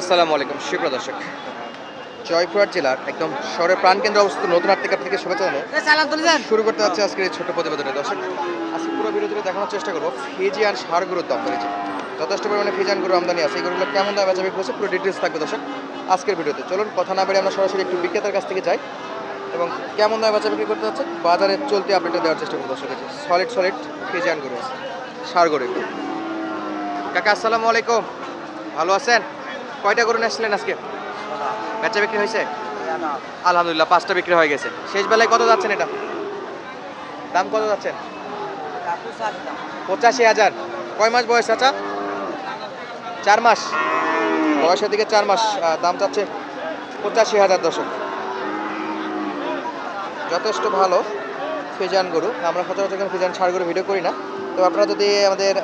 আসসালামু আলাইকুম সুপ্রিয় দর্শক। জয়পুরহাট জেলার একদম শহরের প্রাণকেন্দ্রে অবস্থিত নতুন হাট থেকে শুভেচ্ছা জানিয়ে শুরু করতে যাচ্ছে আজকের এই ছোট প্রতিবেদনে। দর্শক আজকে পুরো ভিডিওতে দেখানোর চেষ্টা করব ফিজিয়ান সার গরুর দাম রয়েছে যথেষ্ট পরিমাণে ফিজিয়ান গরু আমদানি আছে। এই গরুগুলো কেমন দাম বেচা বিক্রি পুরো ডিটেলস থাকবে দর্শক আজকের ভিডিওতে। চলুন কথা না বেরিয়ে আমরা সরাসরি একটু বিক্রেতার কাছ থেকে যাই এবং কেমন দামে বেচা বিক্রি করতে হচ্ছে বাজারে চলতি আপডেটটা দেওয়ার চেষ্টা করব দর্শক। আছে সলিড সলিড ফিজিয়ান গরু আছে সার গরু কাকা আসসালামু আলাইকুম। ভালো আছেন? কয়টা গরু নিয়েছিলেন আজকে? বেচা বিক্রি হয়েছে? আলহামদুলিল্লাহ, পাঁচটা বিক্রি হয়ে গেছে। শেষ বেলায় কত যাচ্ছেন এটা? দাম কত যাচ্ছেন পঁচাশি হাজার। কয় মাস বয়স আচ্ছা চার মাস। বয়সের দিকে চার মাস দাম চাচ্ছে পঁচাশি হাজার দশক যথেষ্ট ভালো ফিজান গরু। আমরা সচরাচর এখানে ফিজান ছাড় গরু ভিডিও করি না। তো আপনারা যদি আমাদের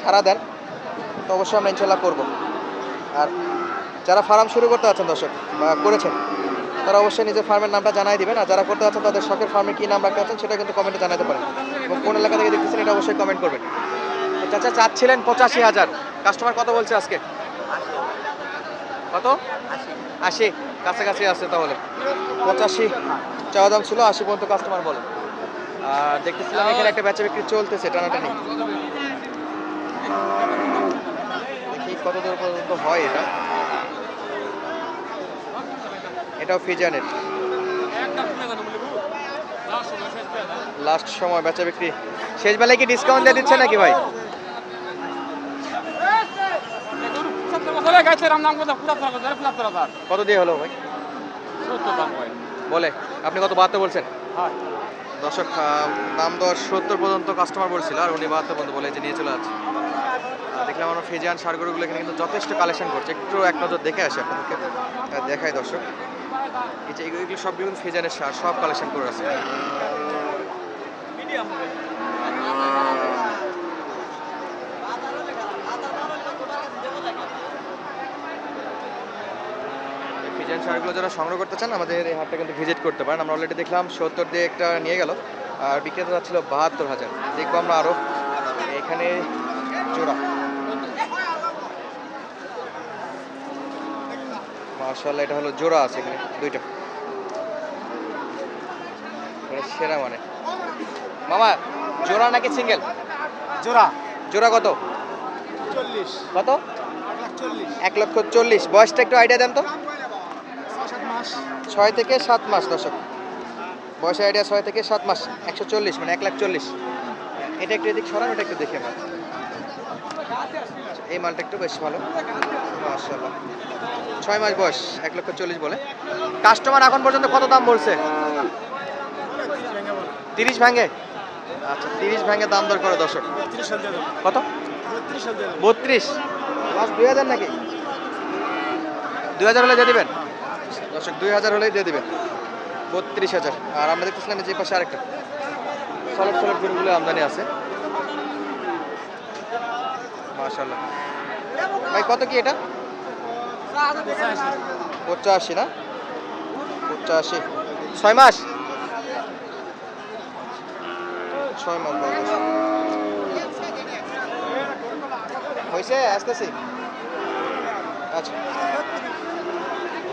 সাড়া দেন, তো অবশ্যই আমরা ইনশাল্লাহ করব। আর যারা ফার্ম শুরু করতে আছেন দর্শক করেছেন, তারা অবশ্যই নিজের ফার্মের নামটা জানাই দিবেন। আর যারা করতে আছেন তাদের শখের ফার্মে কী নাম রাখতে আছেন সেটা কিন্তু কমেন্টে জানাতে পারেন। এবং কোন এলাকা থেকে দেখতেছেন এটা অবশ্যই কমেন্ট করবেন। চাচা চাচ্ছিলেন পঁচাশি হাজার। কাস্টমার কত বলছে আজকে? কত? আশি। কাছাকাছি আছে তাহলে। পঁচাশি। চাওয়া দাম ছিল আশি পর্যন্ত কাস্টমার বলে। আর দেখতেছিলাম এখানে একটা বেচা বিক্রি চলতেছে, টানাটানি দেখি কত দূর পর্যন্ত হয় এটা। এটাও ফিজানের। লাস্ট সময় বেচা বিক্রি। শেষ বেলায় কি ডিসকাউন্ট দিয়ে দিচ্ছে নাকি ভাই? কত দিয়ে হলো ভাই? বলে, আপনি কত বাহাত্তর বলছেন? দর্শক দাম দর সত্তর পর্যন্ত কাস্টমার বলছিল আর উনি বাহাত্তর পর্যন্ত বলে যে নিয়ে চলে যাচ্ছে। দেখলাম আমরা ফেজিয়ান সারগরুগুলো এখানে কিন্তু যথেষ্ট কালেকশন করছে। একটু এক নজর দেখে আসি আপনাদেরকে। দেখাই দর্শক। এই যে এগুলো সবগুলো কিন্তু ফেজিয়ানের সার, সব কালেকশন করে আছে। ফিজিয়ান সারগুলো যারা সংগ্রহ করতে চান, আমাদের এই হাটটা কিন্তু ভিজিট করতে পারেন। আমরা অলরেডি দেখলাম সত্তর দিয়ে একটা নিয়ে গেল। আর বিক্রেতা যাচ্ছিল বাহাত্তর হাজার। দেখব আমরা আরও এখানে জোড়া। মার্শাল্লাহ এটা হলো জোড়া আছে এখানে দুইটা। সেরা মানে। মামা জোড়া নাকি সিঙ্গেল? জোড়া। জোড়া কত? চল্লিশ কত? এক লক্ষ চল্লিশ। বয়সটা একটু আইডিয়া দেন তো। ছয় থেকে সাত মাস দর্শক। বয়সের আইডিয়া ছয় থেকে সাত মাস একশো চল্লিশ মানে এক লাখ চল্লিশ। এটা একটু এদিক সরান ওটা একটু দেখে আমার এই মালটা একটু বেশ ভালো। মাশাল্লাহ ছয় মাস বয়স, এক লক্ষ চল্লিশ বলে। কাস্টমার এখন পর্যন্ত কত দাম বলছে? তিরিশ ভাঙে? আচ্ছা তিরিশ ভাঙে দাম দর করে দর্শক। কত? বত্রিশ। দুই হাজার নাকি? দুই হাজার হলে দিয়ে দেবেন? দর্শক, দুই হাজার হলেই দিয়ে দেবেন। বত্রিশ হাজার। আর আমরা দেখতেছিলাম যে পাশে আরেকটা। সলট সলট গরুগুলো আমদানি আছে। মাশাল্লাহ ভাই, কত কি এটা? পঁচাশি না? পঁচাশি। ছয় মাস? ছয় মাস। হয়েছে আসতেছি। আচ্ছা।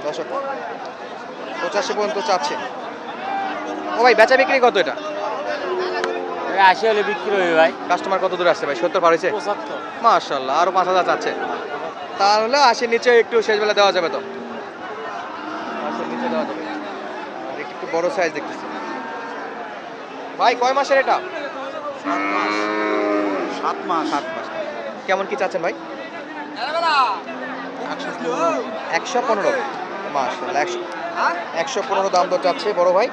দর্শক, পঁচাশি পর্যন্ত চাচ্ছে। ও ভাই, বেচা বিক্রি কত এটা? আশি হলে বিক্রি হবে ভাই। কাস্টমার কত দূর আসছে ভাই? সত্তর পার হয়েছে? মাশাল্লাহ আরও পাঁচ হাজার চাচ্ছে তাহলে আশির নিচে একটু শেষ বেলা দেওয়া যাবে তো? আশির নিচে দেওয়া যাবে। একটু একটু বড় সাইজ দেখতেছি। ভাই কয় মাসের এটা? সাত মাস। সাত মাস। সাত মাস। কেমন কি চাচ্ছেন ভাই? একশো পনেরো। মাশাল্লাহ একশো একশো পনেরো দাম তো চাচ্ছে বড় ভাই।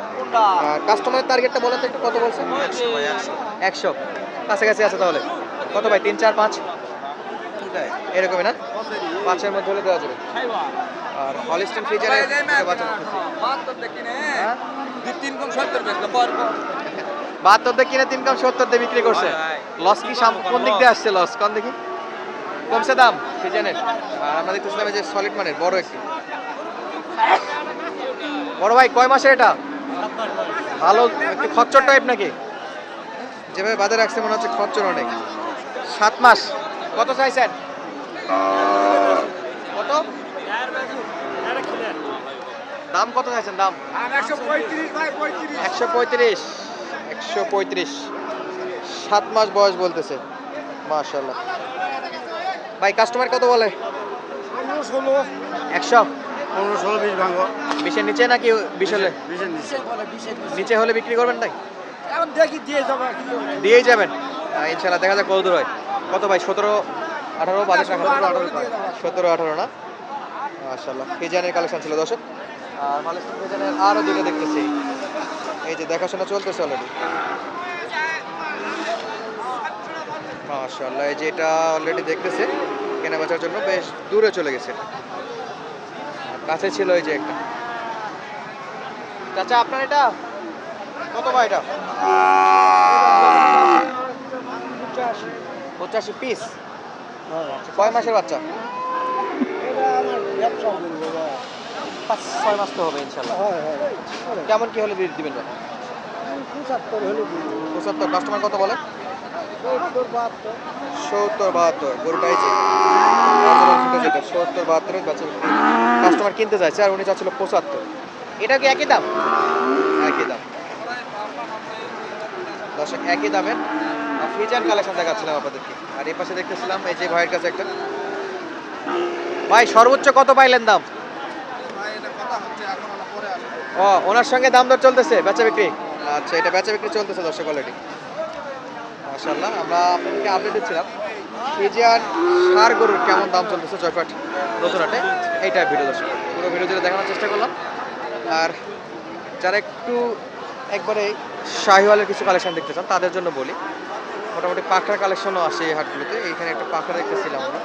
কাস্টমারের টার্গেটটা বলেন তো একটু কত বলছেন একশো। কাছাকাছি আছে তাহলে। কত ভাই? তিন চার পাঁচ? এরকমই না? পাঁচের মধ্যে হলে দেওয়া যাবে। আর হলিস্টেন ফ্রিজারে বাহাত্তর দিয়ে কিনে। তিন কম সত্তর দিয়ে বিক্রি করছে। লস কি কোন দিক দিয়ে আসছে লস কোন দেখি? কমছে দাম ফ্রিজানের আর আমরা দেখতেছিলাম যে সলিড মানের বড় একটু। বড় ভাই কয় মাসের এটা? ভালো একটু খচ্চর টাইপ নাকি? যেভাবে বাজারে রাখছে মনে হচ্ছে খচ্চর অনেক। সাত মাস। কত চাইছেন? কত? দাম কত চাইছেন? দাম? একশো পঁয়ত্রিশ। একশো পঁয়ত্রিশ। সাত মাস বয়স বলতেছে। মাশাল্লাহ ভাই কাস্টমার কত বলে? একশো। পনেরো ষোলো বিশ ভাঙো। বিশের নিচে নাকি বিশ হলে বিশের নিচে। নিচে হলে বিক্রি করবেন তাই? এখন দেখি দিয়ে যাব দিয়েই যাবেন। ইনশাল্লাহ দেখা যাক কত দূর হয়। কত ভাই? সতেরো আঠারো বাজে সতেরো আঠারো না? মাশাল্লাহ ফিজানের কালেকশন ছিল দর্শক। আর মালয়েশিয়ান ফিজানের আরও দুটো দেখতেছি। এই যে দেখাশোনা চলতেছে অলরেডি মাশাল্লাহ এই যে এটা অলরেডি দেখতেছে। কেনা বেচার জন্য বেশ দূরে চলে গেছে। কাছে ছিল এই যে একটা। চাচা আপনার এটা? কত ভাই এটা? পঁচাশি পিস কয় মাসের বাচ্চা? পাঁচ ছয় মাস তো হবে ইনশাল্লাহ। হয় হয় কেমন কি হলে দিবেন? পঁচাত্তর হলে পঁচাত্তর। কাস্টমার কত বলে? সত্তর বাহাত্তর গরুটাই সত্তর বাহাত্তরের কাস্টমার কিনতে চাইছে আর উনি চাচ্ছিল পঁচাত্তর। এটা কি একই দাম? একই দাম। দর্শক, একই দামের ফিজান কালেকশন দেখাচ্ছিলাম আপনাদেরকে। আর এই পাশে দেখতেছিলাম, এই যে ভাইয়ের কাছে একটা। ভাই, সর্বোচ্চ কত পাইলেন দাম? ও, ওনার সঙ্গে দাম দর চলতেছে, বেচা বিক্রি? আচ্ছা এটা বেচা বিক্রি চলতেছে দর্শক অলরেডি মাশাল্লাহ আমরা আপনাদেরকে আপডেট দিচ্ছিলাম। ফিজিয়ান সার গরুর কেমন দাম চলতেছে জয়পাট নতুন হাটে এইটা ভিডিও দর্শক, পুরো ভিডিও জুড়ে দেখানোর চেষ্টা করলাম। আর যারা একটু একবারে শাহিওয়ালের কিছু কালেকশন দেখতে চান, তাদের জন্য বলি, মোটামুটি পাখার কালেকশনও আসে এই হাটগুলোতে। এইখানে একটা পাখা দেখতেছিলাম আমরা।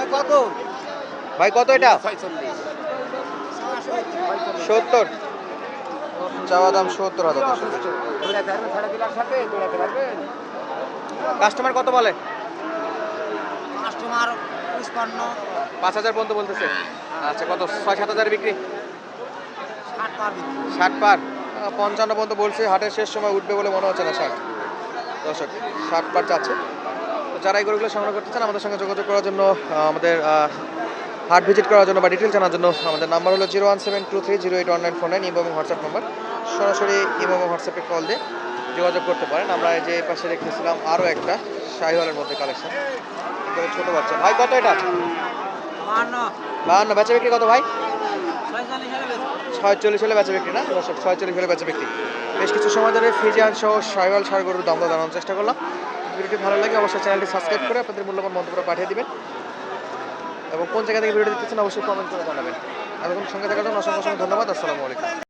এই কত? ভাই, কত এটা? সত্তর। চাওয়া দাম সত্তর হাজার কাস্টমার কত বলে? কাস্টমার পঁচপান্ন। পাঁচ হাজার পর্যন্ত বলতেছে। আচ্ছা কত? ছয় সাত হাজার বিক্রি? ষাট পার পঞ্চান্ন পর্যন্ত বলছে হাটের শেষ সময় উঠবে বলে মনে হচ্ছে না ষাট। দর্শক ষাট পার চাচ্ছে তো যারা এই গরুগুলো সংগ্রহ করতে চান আমাদের সঙ্গে যোগাযোগ করার জন্য আমাদের হাট ভিজিট করার জন্য বা ডিটেল জানার জন্য আমাদের নাম্বার হলো zero one seven two three zero eight one nine four nine এবং হোয়াটসঅ্যাপ নাম্বার সরাসরি ইমো এবং হোয়াটসঅ্যাপে কল দিয়ে যোগাযোগ করতে পারেন। আমরা এই যে পাশে রেখেছিলাম আরও একটা শাহিওয়ালের মধ্যে কালেকশন ছোটো বাচ্চা। ভাই কত এটা? বাহান্ন। বেচা বিক্রি কত ভাই? ছয়চল্লিশ হলে বেচা বিক্রি না? দর্শক ছয়চল্লিশ হলে বেচা বিক্রি। বেশ কিছু সময় ধরে ফিজিয়ান সহ সাইওয়াল সার গরুর দাম জানানোর চেষ্টা করলাম। ভিডিওটি ভালো লাগে অবশ্যই চ্যানেলটি সাবস্ক্রাইব করে আপনাদের মূল্যবান মন্তব্য পাঠিয়ে দিবেন। এবং কোন জায়গা থেকে ভিডিও দেখতেছেন অবশ্যই কমেন্ট করে জানাবেন। এতক্ষণ সঙ্গে থাকার জন্য অসংখ্য অসংখ্য ধন্যবাদ। আসসালামু আলাইকুম।